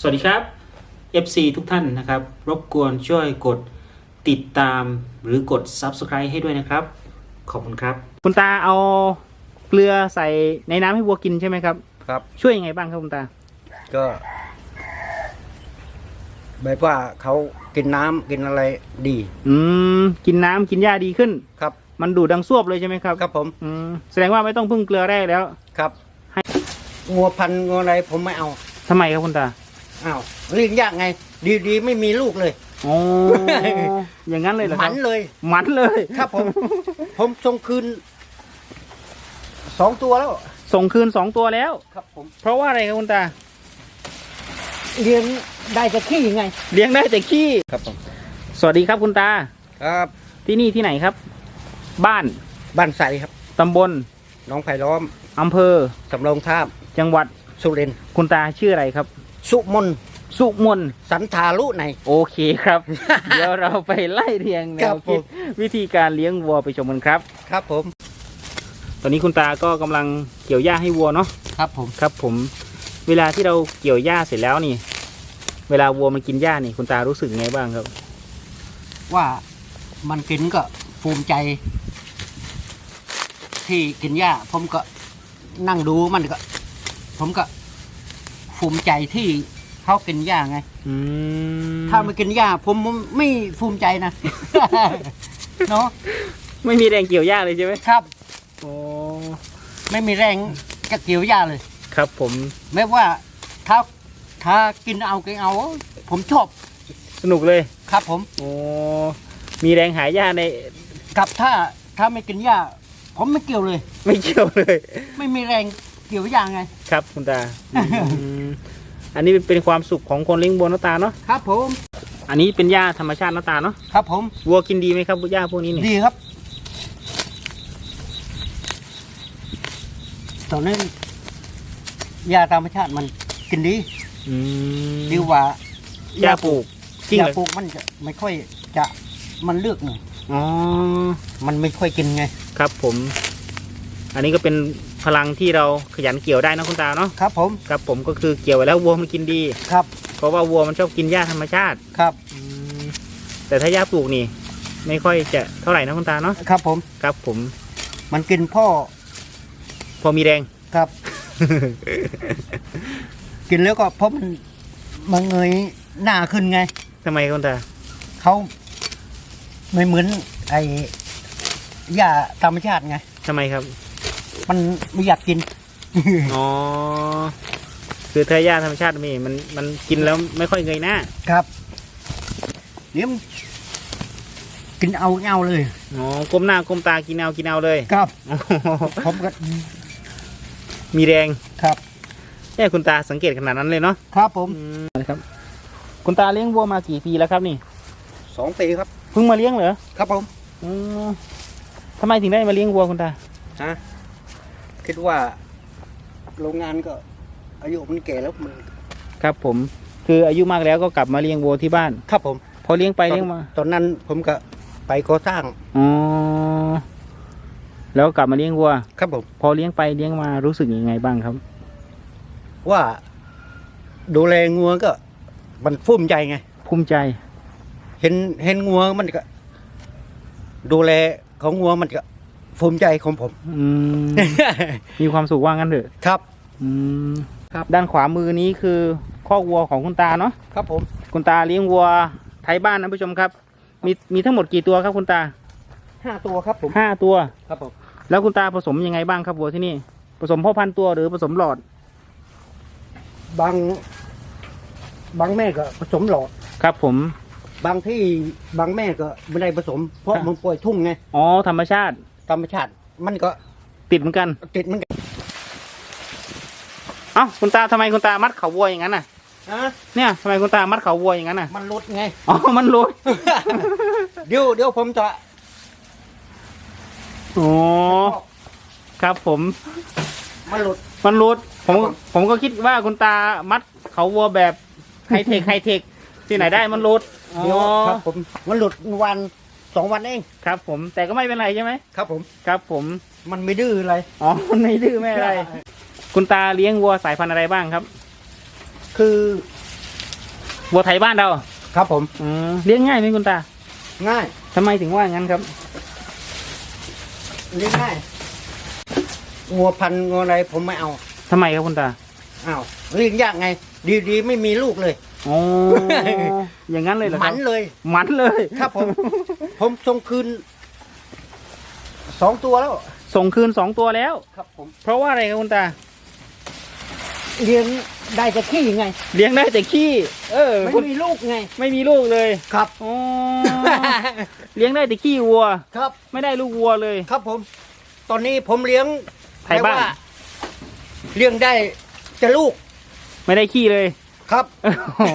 สวัสดีครับ FC ทุกท่านนะครับ รบกวนช่วยกดติดตามหรือกด Subscribe ให้ด้วยนะครับ ขอบคุณครับ คุณตาเอาเกลือใส่ในน้ำให้วัวกินใช่ไหมครับ ครับ ช่วยยังไงบ้างครับคุณตา ก็แบบว่าเขากินน้ำกินอะไรดี อืม กินน้ำกินหญ้าดีขึ้น ครับ มันดูดดังซวบเลยใช่ไหมครับครับผม อืมแสดงว่าไม่ต้องพึ่งเกลือแร่แล้ว ครับ ให้งัวพันธุ์งัวอะไรผมไม่เอา ทำไมครับคุณตา อ้าวเลี้ยงยากไง ดีๆ ไม่มีลูกเลย อ๋อ อย่างนั้นเลยเหรอหคมัรับนเลย หมันเลย ครับผม ผมส่งคืนสองตัวแล้ว ส่งคืนสองตัวแล้ว ครับผม เพราะว่าอะไรครับคุณตา เลี้ยงได้จะขี้ไง เลี้ยงได้แต่ขี้ ครับผม สวัสดีครับคุณตา ครับ ที่นี่ที่ไหนครับ บ้าน บ้านใสครับ ตำบล น้องไผ่ล้อมอำเภอ สำโรงทาบจังหวัด สุรินทร์คุณตาชื่ออะไรครับ สุมนสุมนสันทาลุใน โอเคครับ เดี๋ยวเราไปไล่เรียงแนครัวบคิดผมวิธีการเลี้ยงวัวไปชมกันครับ ครับผม ตอนนี้คุณตาก็กำลังเกี่ยวหญ้าให้วัวเนาะครับผม ครับ ผม เวลาที่เราเกี่ยวหญ้าเสร็จแล้วนี่ เวลาวัวมันกินหญ้านี่คุณตารู้สึกไงบ้างครับ ว่ามันกินก็ภูมิใจ ที่กินหญ้าผมก็นั่งดูมันก็ ผมก็ ภูมิใจที่เขากินหญ้าไง อืมถ้าไม่กินหญ้าผมไม่ภูมิใจนะ เนาะไม่มีแรงเกี่ยวหญ้าเลยใช่ไหมครับ โอ้ไม่มีแรงจะเกี่ยวหญ้าเลย ครับผมไม่ว่าถ้าถ้ากินเอากินเอา ผมชอบสนุกเลยครับผม โอ้มีแรงหายหญ้าในกับถ้าถ้าไม่กินหญ้า ผมไม่เกี่ยวเลย ไม่เกี่ยวเลย ไม่มีแรง เกี่ยวหญ้าไง ครับคุณตาอืมอันนี้เป็นความสุขของคนเลี้ยงวัวเนาะตาเนาะครับผม อันนี้เป็นหญ้าธรรมชาติเนาะตาเนาะครับผม วัวกินดีไหมครับหญ้าพวกนี้นี่ดีครับ ตอนนี้ยาธรรมชาติมันกินดี อืมดีกว่าหญ้าปลูกจริงยาเหรอปลูกมันจะไม่ค่อยจะมันเลือกหน่อยอ๋อ มันไม่ค่อยกินไง ครับผม อันนี้ก็เป็น พลังที่เราขยันเกี่ยวได้นะคุณตาเนาะครับผมครับผมก็คือเกี่ยวไว้แล้ววัวมันกินดี ครับ เพราะว่าวัวมันชอบกินหญ้าธรรมชาติ ครับอืมแต่ถ้าหญ้าปลูกนี่ ไม่ค่อยจะเท่าไหร่นะคุณตาเนาะครับผมครับผม มันกินพ่อ พอมีแรงครับ กินแล้วก็เพราะมันมันเงยหน้าขึ้นไงทำไมคุณตาเขาไม่เหมือนไอ้ยาธรรมชาติไงทำไมครับ มันไม่อยากกิน อ๋อ คือถ้าหญ้าธรรมชาติมีมันมันกินแล้วไม่ค่อยเงยหน้า ครับเดี๋ยวมันกินเอาเอาเลย อ๋อ ก้มหน้าก้มตากินเอากินเอาเลย ครับอ๋อผมก็มีแรงครับแค่คุณตาสังเกตขนาดนั้นเลยเนาะ ครับผมนะครับ คุณตาเลี้ยงวัวมากี่ปีแล้วครับนี่ สองปีครับ เพิ่งมาเลี้ยงเหรอ ครับผมอ๋อทำไมถึงได้มาเลี้ยงวัวคุณตา ฮะ คิดว่าโรงงานก็ อายุมันแก่แล้วมันครับผม คืออายุมากแล้วก็กลับมาเลี้ยงวัวที่บ้าน ครับผมพอเลี้ยงไปเลี้ยงมา ตอนนั้นผมก็ไปก่อสร้างอ๋อแล้วกลับมาเลี้ยงวัว ครับผม พอเลี้ยงไปเลี้ยงมารู้สึกยังไงบ้างครับ ว่าดูแลงัวก็ มันภูมิใจไง ภูมิใจ เห็นเห็นงัวมันก็ ดูแลของงัวมันก็ ภูมิใจของผม อืม มีความสุขว่างั้นเถอะครับ อืมครับ ด้านขวามือนี้คือคอกวัวของคุณตาเนาะครับผม คุณตาเลี้ยงวัวไทยบ้านนะผู้ชมครับ มีมีทั้งหมดกี่ตัวครับคุณตาห้าตัวครับผม ห้าตัว ครับผม แล้วคุณตาผสมยังไงบ้างครับวัวที่นี่ ผสมพ่อพันธุ์ตัวหรือผสมหลอดบาง บางแม่ก็ผสมหลอด ครับ ผม บางที่บางแม่ก็ไม่ได้ผสม เพราะครับ มันปล่อยทุ่งไง อ๋อธรรมชาติ ธรรมชาติ มันก็ติดเหมือนกัน ติดมันกันเอ้าคุณตาทำไมคุณตามัดเขาวัวอย่างนั้นน่ะฮะเนี่ยทำไมคุณตามัดเขาวัวอย่างนั้นน่ะมันหลุดไง อ๋อมันหลุดเดี๋ยวเดี๋ยวผมจะโอ้ครับผม มันหลุด มันหลุดผมครับผม ผมก็คิดว่าคุณตามัดเขาวัวแบบไฮเทคไฮเทคที่ไหนได้มันหลุดอ๋อเดี๋ยวครับผมมันหลุดวัน สองวันเองครับ ผมแต่ก็ไม่เป็นไรใช่ไหมครับผมครับผมมันไม่ดื้ออะไร อ๋อมันไม่ดื้อไม่อะไร คุณตาเลี้ยงวัวสายพันธุ์อะไรบ้างครับคือวัวไทยบ้านเราครับผมอืมเลี้ยงง่ายไหมคุณตาง่ายทำไมถึงว่างั้นครับเลี้ยงง่ายงัวพันธุ์งัวอะไรผมไม่เอาทำไมครับคุณตาอ้าวเลี้ยงยากไง ดีๆ ไม่มีลูกเลย อ๋อ อย่างนั้นเลยเหรอหคมัรับนเลย หมันเลยครับผม ผมส่งคืนสองตัวแล้ว ส่งคืนสองตัวแล้ว ครับผม เพราะว่าอะไรครับคุณตา เลี้ยงได้แต่ขี้ไง เลี้ยงได้แต่ขี้ เออไม่คุณมีลูกไง ไม่มีลูกเลยครับ อ๋อ เลี้ยงได้แต่ขี้วัว ครับ ไม่ได้ลูกวัวเลย ครับผม ตอนนี้ผมเลี้ยงไทยบ้าน แต่ว่เลี้ยงได้จะลูก ไม่ได้ขี้เลย ครับอ๋อ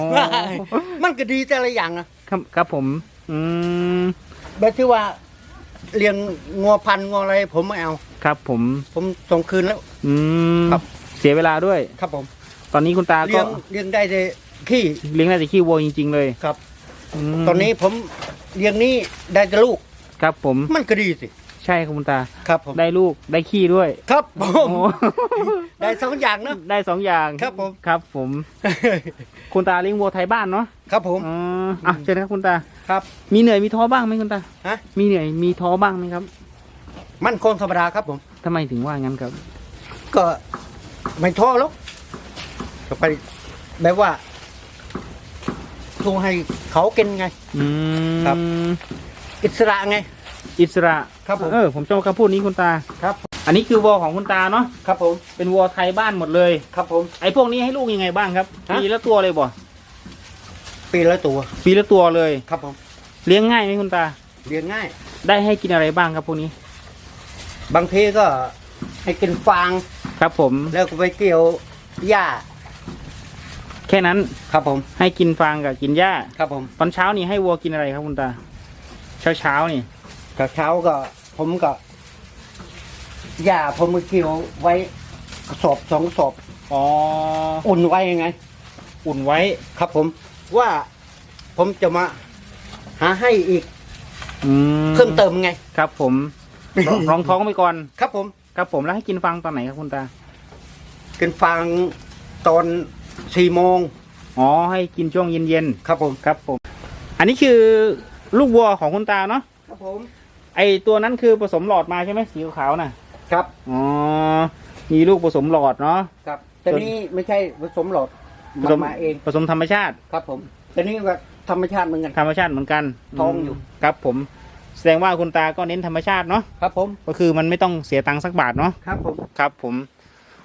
มันก็ดีแต่ละอย่างนะครับครับผม อืมแบบที่ว่าเลี้ยงงัวพันธุ์งัวอะไร ผมไม่เอา ครับผม ผมส่งคืนแล้ว อืมครับ เสียเวลาด้วย ครับผมตอนนี้คุณตาเลี้ก็ยงเลี้ยงได้แต่ขี้เลี้ยงได้แต่ขี้วัวจริง ๆ เลยครับ มตอนนี้ผมเลี้ยงนี้ได้แต่ลูก ครับผม มันก็ดีสิ ใช่ครับคุณตา ครับผมได้ลูกได้ขี้ด้วย ครับผโอ้มได้สองอย่างเนอะ ได้สองอย่างครับผม ครับผม คุณตาเลี้ยงวัวไทยบ้านเนาะครับผม อ๋ออะเชิญครับคุณตา ครับ มีเหนื่อยมีท้อบ้างไหมคุณตา ฮะ มีเหนื่อยมีท้อบ้างไหมครับมันคงธรรมดาครับผม ทำไมถึงว่างั้นครับ ก็ไม่ท้อหรอกก็ไปแบบว่าทูให้เขากินไง อืมครับ อิสระไง อิสระครับผม เออผมชอบคำพูดนี้คุณตา ครับ อันนี้คือวัวของคุณตาเนาะครับผม เป็นวัวไทยบ้านหมดเลย ครับผม ไอ้พวกนี้ให้ลูกยังไงบ้างครับฮะ ปีละตัวเลยบ่ปีละตัว ปีละตัวเลย ครับผม เลี้ยงง่ายไหมคุณตา เลี้ยงง่าย ได้ให้กินอะไรบ้างครับพวกนี้บางทีก็ให้กินฟาง ครับ ผมแล้วก็ไปเกี่ยวหญ้า แค่นั้นครับผม ให้กินฟางกับกินหญ้า ครับผม ตอนเช้านี่ให้วัวกินอะไรครับคุณตา เช้าเช้าๆนี่ กับเช้าก็ผมก็หญ้าผมมาเกี่ยวไว้กระสอบสองกระสอบอ๋อ อุ่นไว้ยังไง อุ่นไว้ ครับผมว่าผมจะมาหาให้อีกอืมเพิ่มเติมไง ครับ ผมรองรองท้องไปก่อน ครับผม ครับผมแล้วให้กินฟางตอนไหนครับคุณตา กินฟางตอนสี่โมงอ๋อ ให้กินช่วงเย็นครับผมๆครับผม อันนี้คือลูกวัวของคุณตาเนาะ ครับผม ไอตัวนั้นคือผสมหลอดมาใช่ไหมสีขาวๆน่ะ ครับอ๋อ มีลูกผสมหลอดเนาะ ครับ แต่นี่ไม่ใช่ผสมหลอดผมาสมมาเองผสมธรรมชาติ ครับผมแต่นี่ก็ธรรมชาติเหมือนกัน ธรรมชาติเหมือนกันท้องอยู่ครับผม แสดงว่าคุณตาก็เน้นธรรมชาติเนาะ ครับผม ก็คือมันไม่ต้องเสียตังค์สักบาทเนาะ ครับผม ครับ ผม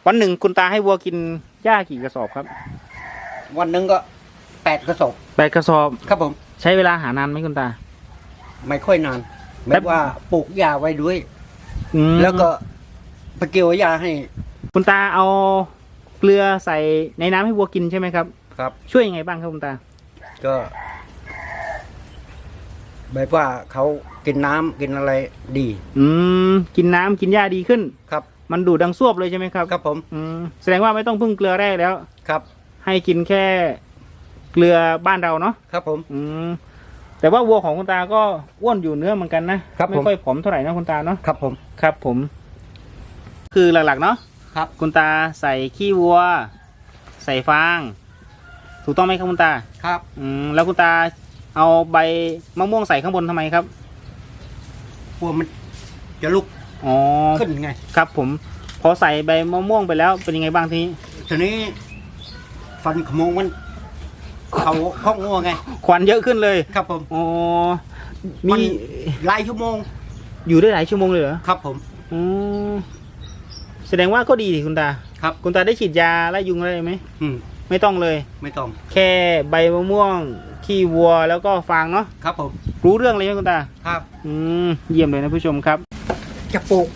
วันหนึ่งคุณตาให้วัวกินหญ้ากี่กระสอบครับวันหนึ่งก็แปดกระสอบแปดกระสอบ ครับผม ใช้เวลาหานานไหมคุณตา ไม่ค่อยนาน แป๊แบบบว่าปลูกหญ้าไว้ด้วย อืมแล้วก็ไปเกี่ยวหญ้าให้ คุณตาเอาเกลือใส่ในน้ำให้วัวกินใช่ไหมครับ ครับ ช่วยยังไงบ้างครับคุณตา ก็แบบว่าเขากินน้ำกินอะไรดี อืม กินน้ำกินหญ้าดีขึ้น ครับ มันดูดดังซวบเลยใช่ไหมครับครับผมอืมแสดงว่าไม่ต้องพึ่งเกลือแร่แล้ว ครับ ให้กินแค่เกลือบ้านเราเนาะครับผม อืม แต่ว่าวัวของคุณตาก็อ้วนอยู่เนื้อเหมือนกันนะครับไม่ผม ค่อยผอมเท่าไหร่นะคุณตาเนาะครับผม ครับ ผม คือหลักๆเนาะครับ คุณตาใส่ขี้วัว ใส่ฟาง ถูกต้องไหมครับคุณตา ครับ อืมแล้วคุณตาเอาใบมะม่วงใส่ข้างบนทำไมครับกลัวมันจะลุกอ๋อขึ้นไง ครับ ผมพอใส่ใบมะม่วงไปแล้วเป็นยังไงบ้างทีนี้ ทีนี้ฟันขโมงมัน เขาข้องงัวไงควันเยอะขึ้นเลยครับผมอ๋อมัมีนหลายชั่วโมง อยู่ได้หลายชั่วโมงเลยเหรอครับผมอ๋อแสดงว่าก็ดีดิคุณตาครับ คุณตาได้ฉีดยาไล่ยุงอะไรไหมอืมไม่ต้องเลย ไม่ต้อง แค่ใบมะม่วงขี้วัวแล้วก็ฟางเนาะครับผม รู้เรื่องเลยไหมคุณตาครับอืมเยี่ยมเลยนะผู้ชมครับ จะปลูก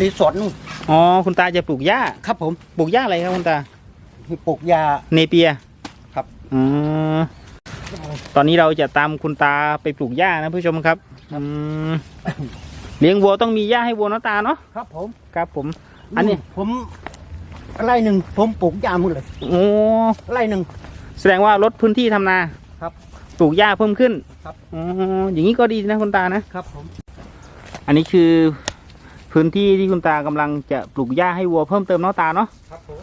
รีสอร์ทนู่นอ๋อคุณตาจะปลูกหญ้าครับผมปลูกหญ้าอะไรครับคุณตาให้ปลูกยาเนเปียครับ อ๋อตอนนี้เราจะตามคุณตาไปปลูกหญ้านะผู้ชมครับอืมเลี้ยงวัวต้องมีหญ้าให้วัวเนาะตาเนาะครับผม ครับผม อันนี้ผมไร่หนึ่งผมปลูกยาหมดเลยโอ้ไร่หนึ่งแสดงว่าลดพื้นที่ทำนาครับปลูกหญ้าเพิ่มขึ้นครับอ๋ออย่างนี้ก็ดีนะคุณตานะครับผม อันนี้คือพื้นที่ที่คุณตากำลังจะปลูกหญ้าให้วัวเพิ่มเติมเนาะตาเนาะครับผม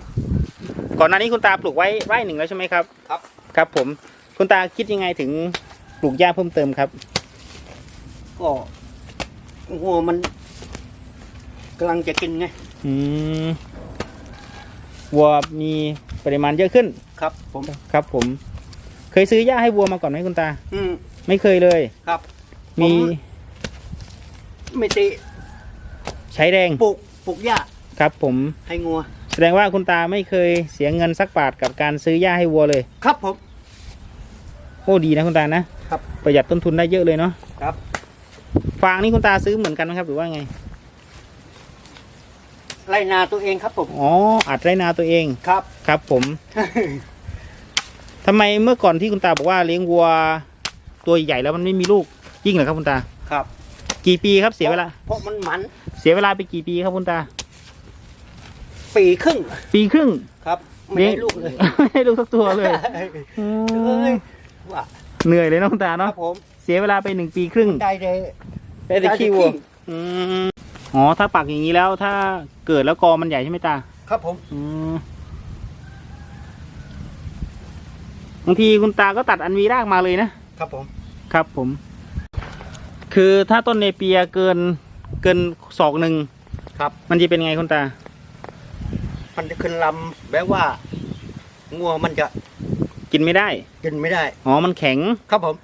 ก่อนหน้านี้คุณตาปลูกไว้ไร่หนึ่งแล้วใช่ไหมครับ ครับ ครับ ผมคุณตาคิดยังไงถึงปลูกหญ้าเพิ่มเติมครับ ก็วัวมันกำลังจะกินไง อืมวัวมีปริมาณเยอะขึ้น ครับ ผม ครับ ผม เคยซื้อหญ้าให้วัวมาก่อนไหมคุณตา อืมไม่เคยเลย ครับ มีผมไม่ติใช้แรงปลูกปลูกหญ้าครับ ผม ให้งัว แสดงว่าคุณตาไม่เคยเสียเงินสักบาทกับการซื้อหญ้าให้วัวเลย ครับผม โอ้ดีนะคุณตานะครับ ประหยัดต้นทุนได้เยอะเลยเนาะครับ ฟางนี่คุณตาซื้อเหมือนกันไหมครับหรือว่าไงไรนาตัวเองครับผมอ๋ออัดไรนาตัวเองครับ ครับ ผม ทำไมเมื่อก่อนที่คุณตาบอกว่าเลี้ยงวัวตัวใหญ่แล้วมันไม่มีลูกยิ่งเหรอครับคุณตา ครับกี่ปีครับเสียเวลา เพราะมันหมันเสียเวลาไปกี่ปีครับคุณตา ปีครึ่งปีครึ่ง ครับ ไม่ได้ลูกเลย ไม่ได้ลูกสักตัวเลยอืมเอ้ย ว่าเหนื่อยเลยเนาะคุณตาคเนาะรับผมเสียเวลาไปหนึ่งปีครึ่งได้เลยได้แต่ขี้วัวอืมอ๋อถ้าปักอย่างนี้แล้วถ้าเกิดแล้วกอมันใหญ่ใช่ไหมตา ครับผม อืมบางทีคุณตาก็ตัดอันวีรากมาเลยนะ ครับผม ครับผม คือถ้าต้นเนเปียเกินเกินศอกหนึ่งครับ มันจะเป็นไงคุณตา มันจะขึ้นลำแบบว่างัวมันจะ กินไม่ได้กินไม่ได้อ๋อมันแข็ง ครับผม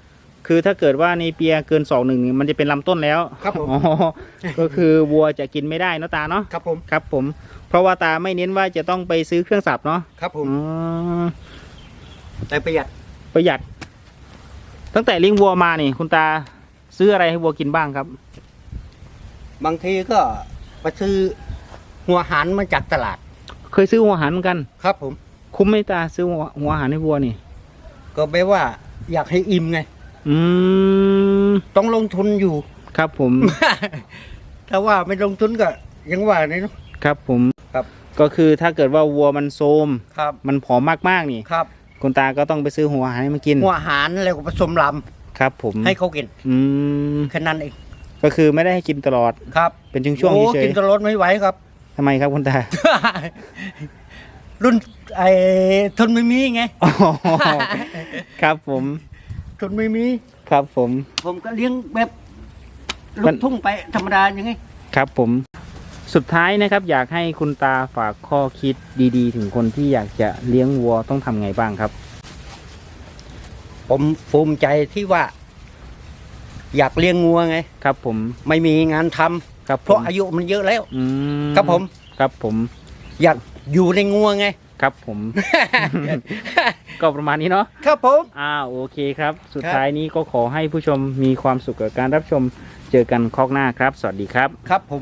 คือถ้าเกิดว่าเนเปียเกินศอกหนึ่งนี่มันจะเป็นลำต้นแล้วครับผม อ๋อก็คือวัวจะกินไม่ได้เนอะตาเนาะครับผมครับ ผม เพราะว่าตาไม่เน้นว่าจะต้องไปซื้อเครื่องสับเนาะครับผม อ๋อแต่ประหยัดประหยัด ตั้งแต่เลี้ยงวัวมานี่คุณตาซื้ออะไรให้วัวกินบ้างครับ บางทีก็ไปซื้อหัวหันมาจากตลาด เคยซื้อหัวอาหารเหมือนกัน ครับผม คุ้มไหมตาซื้อหัวหัวอาหารให้วัวนี่ ก็แปลว่า อยากให้อิ่มไง อืม ต้องลงทุนอยู่ ครับผม ถ้าว่าไม่ลงทุนก็ยังว่าเลยเนาะ ครับผมครับ ก็คือถ้าเกิดว่าวัวมันโทรมครับ มันผอมมากๆนี่ครับ คุณตาก็ต้องไปซื้อหัวอาหารให้มันกิน หัวหันแล้วก็ผสมลครับผมำให้เขากินอืมแค่นั้นเองก็คือไม่ได้ให้กินตลอด ครับเป็นช่วงโอ้ๆเฉกิยนตลอดไม่ไหวครับ ๆทำไมครับคุณตา รุ่นไอ้ทนไม่มีไงอ๋อครับผมทนไม่มี ครับผม ผมก็เลี้ยงแบบลูมันกทุ่งไปธรรมดาอย่างไงครับผม สุดท้ายนะครับ อยากให้คุณตาฝากข้อคิดดีๆ ถึงคนที่อยากจะเลี้ยงวัวต้องทำไงบ้างครับ ผมภูมิใจที่ว่า อยากเลี้ยงงัวไง ครับ ผมไม่มีงานทำครับเพผมราะอายุมันเยอะแล้ว อืมครับผม ครับผม อยาก อยู่ในงัวไง ครับผม ก็ประมาณนี้เนาะ ครับผม อ่าโอเคครับ สุดครับท้ายนี้ก็ขอให้ผู้ชมมีความสุขกับการรับชม เจอกันคอกหน้าครับ สวัสดีครับ ครับผม